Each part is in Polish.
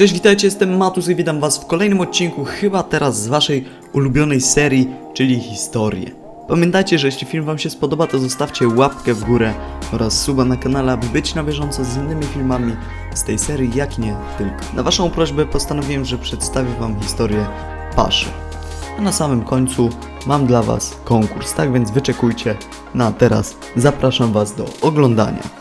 Cześć, witajcie, jestem Matus i witam was w kolejnym odcinku, chyba teraz z waszej ulubionej serii, czyli historię. Pamiętajcie, że jeśli film wam się spodoba, to zostawcie łapkę w górę oraz suba na kanale, aby być na bieżąco z innymi filmami z tej serii, jak nie tylko. Na waszą prośbę postanowiłem, że przedstawię wam historię Paszy. A na samym końcu mam dla was konkurs, tak więc wyczekujcie. No a teraz zapraszam was do oglądania.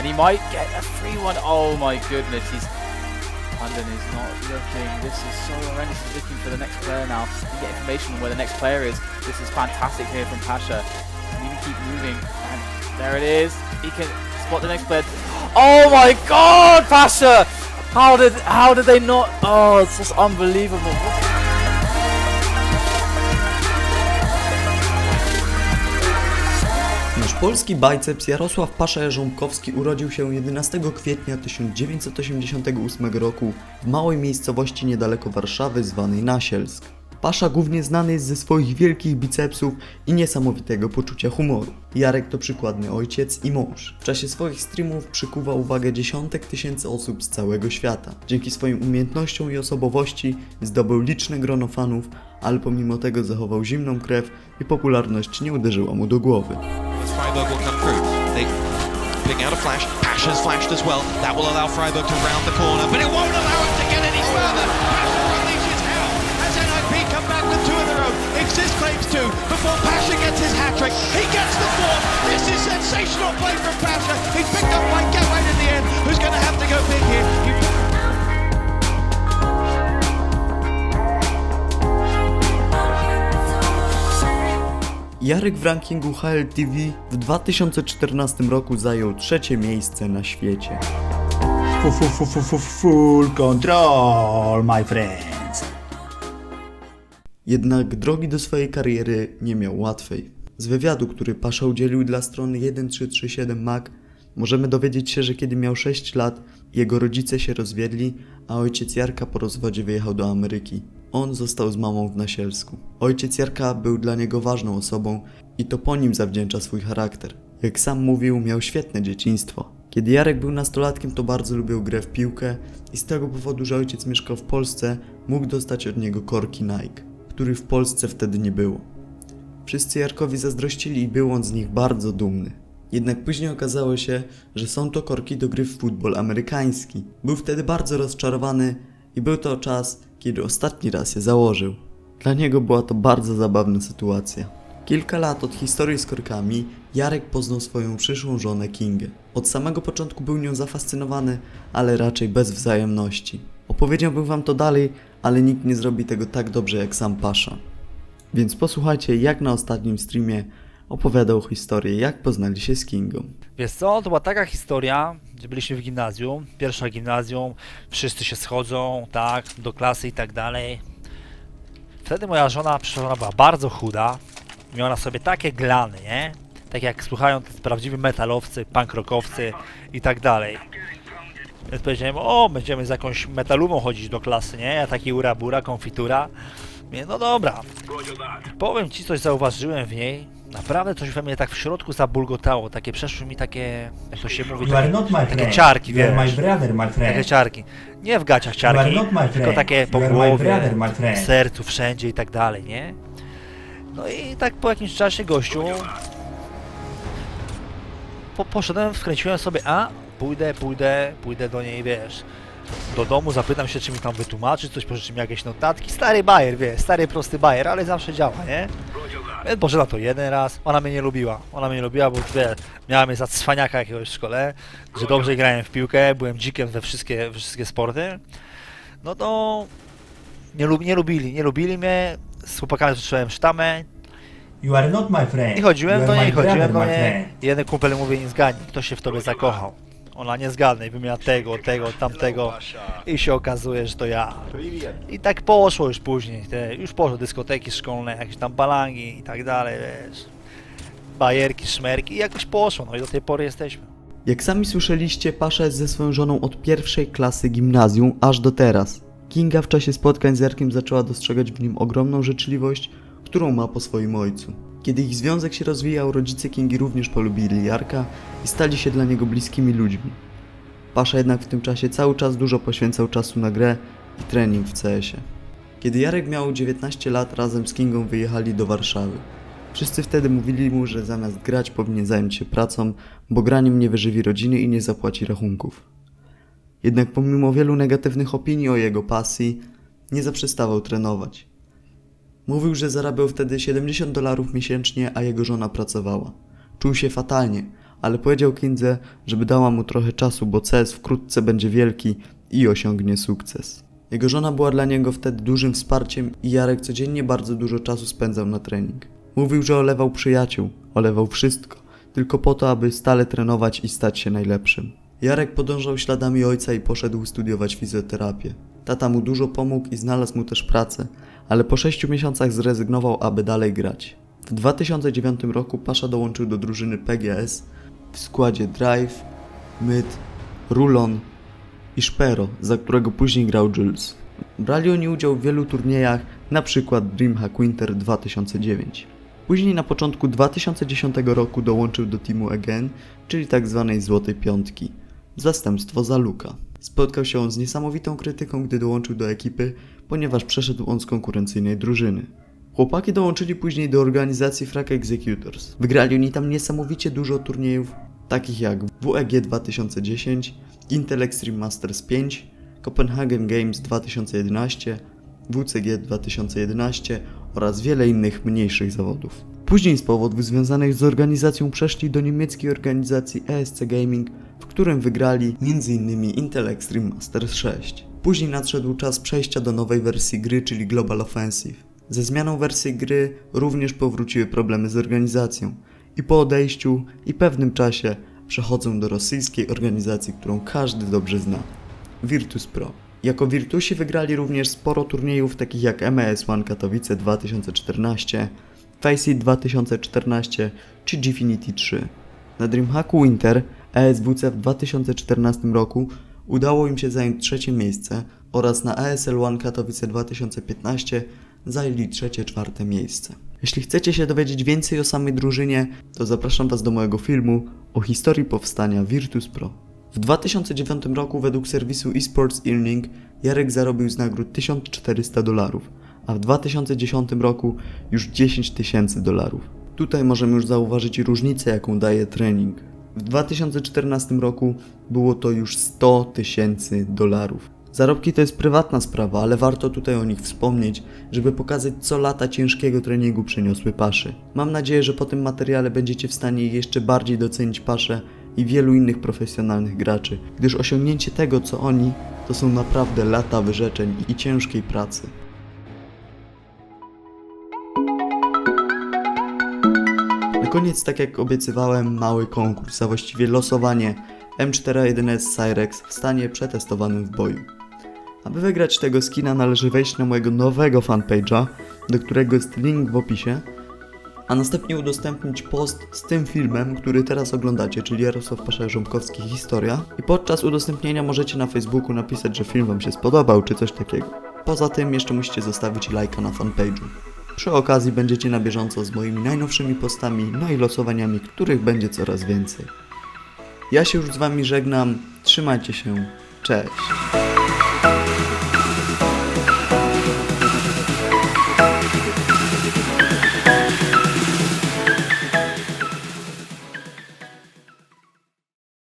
And he might get a free one. Oh my goodness, he's London is not looking. This is so horrendous. He's looking for the next player now. You get information on where the next player is. This is fantastic here from Pasha. And even keep moving. And there it is. He can spot the next player. Oh my god, Pasha! How did how did they not oh it's just unbelievable. Polski bajceps Jarosław Pasza Jarząbkowski urodził się 11 kwietnia 1988 roku w małej miejscowości niedaleko Warszawy zwanej Nasielsk. Pasza głównie znany jest ze swoich wielkich bicepsów i niesamowitego poczucia humoru. Jarek to przykładny ojciec i mąż. W czasie swoich streamów przykuwa uwagę dziesiątek tysięcy osób z całego świata. Dzięki swoim umiejętnościom i osobowości zdobył liczne grono fanów, ale pomimo tego zachował zimną krew i popularność nie uderzyła mu do głowy. out a flash. Pasha's flashed as well. That will allow Freiburg to round the corner, but it won't allow him to get any further. Two before Pasha gets his hat trick. He gets the fourth. This is sensational play from Pasha. He's picked up by in the end, who's going to have to go big here. You Jarek w rankingu HLTV w 2014 roku zajął trzecie miejsce na świecie. Fu- fu- fu- fu- fu- Full control, my friends. Jednak drogi do swojej kariery nie miał łatwej. Z wywiadu, który Pasza udzielił dla strony 1337mag, możemy dowiedzieć się, że kiedy miał 6 lat, jego rodzice się rozwiedli, a ojciec Jarka po rozwodzie wyjechał do Ameryki. On został z mamą w Nasielsku. Ojciec Jarka był dla niego ważną osobą i to po nim zawdzięcza swój charakter. Jak sam mówił, miał świetne dzieciństwo. Kiedy Jarek był nastolatkiem, to bardzo lubił grę w piłkę i z tego powodu, że ojciec mieszkał w Polsce, mógł dostać od niego korki Nike, których w Polsce wtedy nie było. Wszyscy Jarkowi zazdrościli i był on z nich bardzo dumny. Jednak później okazało się, że są to korki do gry w futbol amerykański. Był wtedy bardzo rozczarowany i był to czas, kiedy ostatni raz je założył. Dla niego była to bardzo zabawna sytuacja. Kilka lat od historii z korkami Jarek poznał swoją przyszłą żonę Kingę. Od samego początku był nią zafascynowany, ale raczej bez wzajemności. Opowiedziałbym wam to dalej, ale nikt nie zrobi tego tak dobrze jak sam Pasza. Więc posłuchajcie, jak na ostatnim streamie opowiadał historię, jak poznali się z Kingą. Wiesz co, to była taka historia, gdzie byliśmy w gimnazjum, pierwsza gimnazjum, wszyscy się schodzą, tak, do klasy i tak dalej. Wtedy moja żona, ona była bardzo chuda, miała na sobie takie glany, nie? Tak jak słuchają prawdziwi metalowcy, punk rockowcy i tak dalej. Więc powiedziałem, o, będziemy z jakąś metalową chodzić do klasy, nie? Ja taki ura-bura, konfitura. No dobra. Powiem ci, coś zauważyłem w niej. Naprawdę coś we mnie tak w środku zabulgotało. Takie przeszły mi takie, jak to się mówi, You takie, not my takie friend. ciarki, You my brother, my Takie friend. ciarki. Nie w gaciach ciarki, tylko takie po głowie, brother, w sercu, wszędzie i tak dalej, nie? No i tak po jakimś czasie gościu po, poszedłem, wkręciłem sobie, a pójdę, pójdę, pójdę do niej, wiesz, do domu, zapytam się, czy mi tam wytłumaczy, coś pożyczy mi jakieś notatki. Stary bajer, wiesz, stary prosty bajer, ale zawsze działa, nie? Więc poszedłem to jeden raz, ona mnie nie lubiła. Ona mnie nie lubiła, bo wie, miała mnie za cwaniaka jakiegoś w szkole, że dobrze grałem w piłkę, byłem dzikiem we wszystkie, wszystkie sporty. No to nie, lub, nie lubili, nie lubili mnie, z chłopakami zacząłem sztamę You are not my friend. i chodziłem do niej, chodziłem do niej. Jeden kumpel mówi, nie zgadnij, kto się w tobie zakochał. Ona nie zgadnie i wymienia tego, tego, tamtego i się okazuje, że to ja. I tak poszło już później, te, już poszło dyskoteki szkolne, jakieś tam balangi i tak dalej, wiesz. Bajerki, szmerki i jakoś poszło, no i do tej pory jesteśmy. Jak sami słyszeliście, Pasza jest ze swoją żoną od pierwszej klasy gimnazjum aż do teraz. Kinga w czasie spotkań z Jarkiem zaczęła dostrzegać w nim ogromną życzliwość, którą ma po swoim ojcu. Kiedy ich związek się rozwijał, rodzice Kingi również polubili Jarka i stali się dla niego bliskimi ludźmi. Pasza jednak w tym czasie cały czas dużo poświęcał czasu na grę i trening w CS-ie. Kiedy Jarek miał 19 lat, razem z Kingą wyjechali do Warszawy. Wszyscy wtedy mówili mu, że zamiast grać powinien zająć się pracą, bo graniem nie wyżywi rodziny i nie zapłaci rachunków. Jednak pomimo wielu negatywnych opinii o jego pasji, nie zaprzestawał trenować. Mówił, że zarabiał wtedy 70 dolarów miesięcznie, a jego żona pracowała. Czuł się fatalnie, ale powiedział Kindze, żeby dała mu trochę czasu, bo CS wkrótce będzie wielki i osiągnie sukces. Jego żona była dla niego wtedy dużym wsparciem i Jarek codziennie bardzo dużo czasu spędzał na trening. Mówił, że olewał przyjaciół, olewał wszystko, tylko po to, aby stale trenować i stać się najlepszym. Jarek podążał śladami ojca i poszedł studiować fizjoterapię. Tata mu dużo pomógł i znalazł mu też pracę, ale po 6 miesiącach zrezygnował, aby dalej grać. W 2009 roku Pasza dołączył do drużyny PGS w składzie Drive, Myt, Rulon i Szpero, za którego później grał Jules. Brali oni udział w wielu turniejach, np. Dreamhack Winter 2009. Później na początku 2010 roku dołączył do teamu Again, czyli tzw. Złotej Piątki, zastępstwo za Luka. Spotkał się on z niesamowitą krytyką, gdy dołączył do ekipy, ponieważ przeszedł on z konkurencyjnej drużyny. Chłopaki dołączyli później do organizacji Frag Executors. Wygrali oni tam niesamowicie dużo turniejów, takich jak WEG 2010, Intel Extreme Masters 5, Copenhagen Games 2011, WCG 2011 oraz wiele innych mniejszych zawodów. Później z powodów związanych z organizacją przeszli do niemieckiej organizacji ESC Gaming, w którym wygrali m.in. Intel Extreme Masters 6. Później nadszedł czas przejścia do nowej wersji gry, czyli Global Offensive. Ze zmianą wersji gry również powróciły problemy z organizacją i po odejściu i pewnym czasie przechodzą do rosyjskiej organizacji, którą każdy dobrze zna. Virtus Pro. Jako Virtusi wygrali również sporo turniejów takich jak MES One Katowice 2014, Faceit 2014 czy Gfinity 3. Na Dreamhacku Winter ESWC w 2014 roku udało im się zająć trzecie miejsce oraz na ESL One Katowice 2015 zajęli trzecie, czwarte miejsce. Jeśli chcecie się dowiedzieć więcej o samej drużynie, to zapraszam Was do mojego filmu o historii powstania Virtus Pro. W 2009 roku według serwisu eSports Earning Jarek zarobił z nagród 1400 dolarów, a w 2010 roku już 10 tysięcy dolarów. Tutaj możemy już zauważyć różnicę, jaką daje trening. W 2014 roku było to już 100 tysięcy dolarów. Zarobki to jest prywatna sprawa, ale warto tutaj o nich wspomnieć, żeby pokazać, co lata ciężkiego treningu przyniosły Paszy. Mam nadzieję, że po tym materiale będziecie w stanie jeszcze bardziej docenić Paszę i wielu innych profesjonalnych graczy, gdyż osiągnięcie tego, co oni, to są naprawdę lata wyrzeczeń i ciężkiej pracy. Koniec, tak jak obiecywałem, mały konkurs, a właściwie losowanie M41S Cyrex w stanie przetestowanym w boju. Aby wygrać tego skina należy wejść na mojego nowego fanpage'a, do którego jest link w opisie, a następnie udostępnić post z tym filmem, który teraz oglądacie, czyli Jarosław Pasza-Ząbkowski Historia. I podczas udostępnienia możecie na Facebooku napisać, że film Wam się spodobał, czy coś takiego. Poza tym jeszcze musicie zostawić lajka na fanpage'u. Przy okazji będziecie na bieżąco z moimi najnowszymi postami, no i losowaniami, których będzie coraz więcej. Ja się już z Wami żegnam, trzymajcie się, cześć!